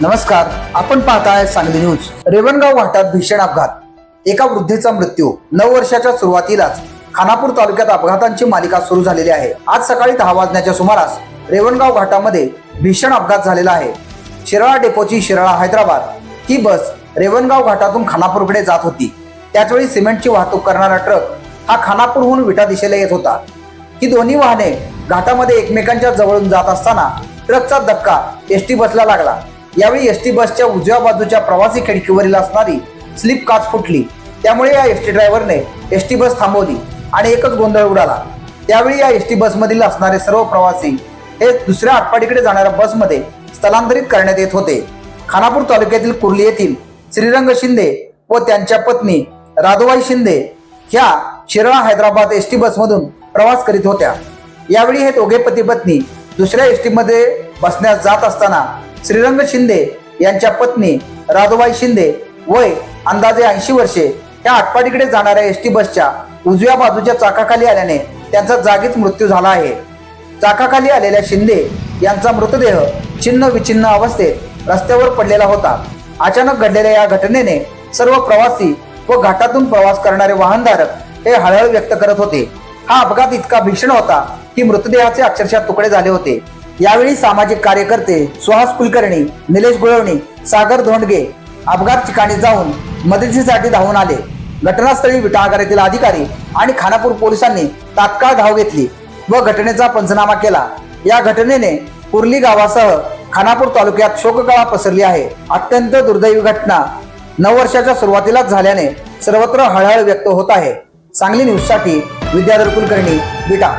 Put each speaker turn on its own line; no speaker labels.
नमस्कार आपण पाहताय सांगली न्यूज. रेवणगाव घाटात भीषण अपघात. एका वृद्धेचा मृत्यू. नऊ वर्षाच्या सुरुवातीलाच खानापूर तालुक्यात अपघातांची मालिका सुरू झालेली आहे. आज सकाळी दहा वाजण्याच्या सुमारास रेवणगाव घाटामध्ये भीषण अपघात झालेला आहे. शिराळा डेपोची शिराळा हैदराबाद ही बस रेवणगाव घाटातून खानापूरकडे जात होती. त्याचवेळी सिमेंटची वाहतूक करणारा ट्रक हा खानापूरहून विटा दिशेला येत होता. ही दोन्ही वाहने घाटामध्ये एकमेकांच्या जवळून जात असताना ट्रकचा धक्का एस टी बसला लागला. यावेळी एस टी बसच्या उजव्या बाजूच्या प्रवासी खिडकीवरील असणारी स्लिप काच फुटली. त्यामुळे या एस टी ड्रायव्हरने एस टी बस थांबवली आणि एकच गोंधळ उडाला. त्यावेळी या एस टी बसमधील असणारे सर्व प्रवासी हे दुसऱ्या आटपाडीकडे जाणाऱ्या बसमध्ये स्थलांतरित करण्यात येत होते. खानापूर तालुक्यातील कुर्ली येथील श्रीरंग शिंदे व त्यांच्या पत्नी राधुबाई शिंदे ह्या शिराळा हैदराबाद एस टी बसमधून प्रवास करीत होत्या. यावेळी हे दोघे पती पत्नी दुसऱ्या एस टी मध्ये बसण्यास जात असताना श्रीरंग शिंदे यांच्या पत्नी राधुबाई शिंदे वय अंदाजे ऐंशी वर्षे ह्या आटपाडीकडे जाणाऱ्या एस टी बसच्या उजव्या बाजूच्या चाकाखाली आल्याने त्यांचा जागीच मृत्यू झाला आहे. चाकाखाली आलेल्या शिंदे यांचा मृतदेह छिन्न विछिन्न अवस्थेत रस्त्यावर पडलेला होता. अचानक घडलेल्या या घटनेने सर्व प्रवासी व घाटातून प्रवास करणारे वाहनधारक हे हळहळ व्यक्त करत होते. हा अपघात इतका भीषण होता की मृतदेहाचे अक्षरशः तुकडे झाले होते. यावेळी सामाजिक कार्यकर्ते सुहास कुलकर्णी निलेश गुळवणी सागर धोंडगे अपघात ठिकाणी जाऊन मदतीसाठी धावून आले. घटनास्थळी विटाळकर येथील अधिकारी आणि खानापूर पोलिसांनी तात्काळ धाव घेतली व घटनेचा पंचनामा केला. या घटनेने कुर्ली गावासह खानापूर तालुक्यात शोककळा पसरली आहे. अत्यंत दुर्दैवी घटना. नऊ वर्षाच्या सुरुवातीलाच झाल्याने सर्वत्र हळहळ व्यक्त होत आहे. सांगली न्यूजसाठी विद्याधर कुलकर्णी विटा.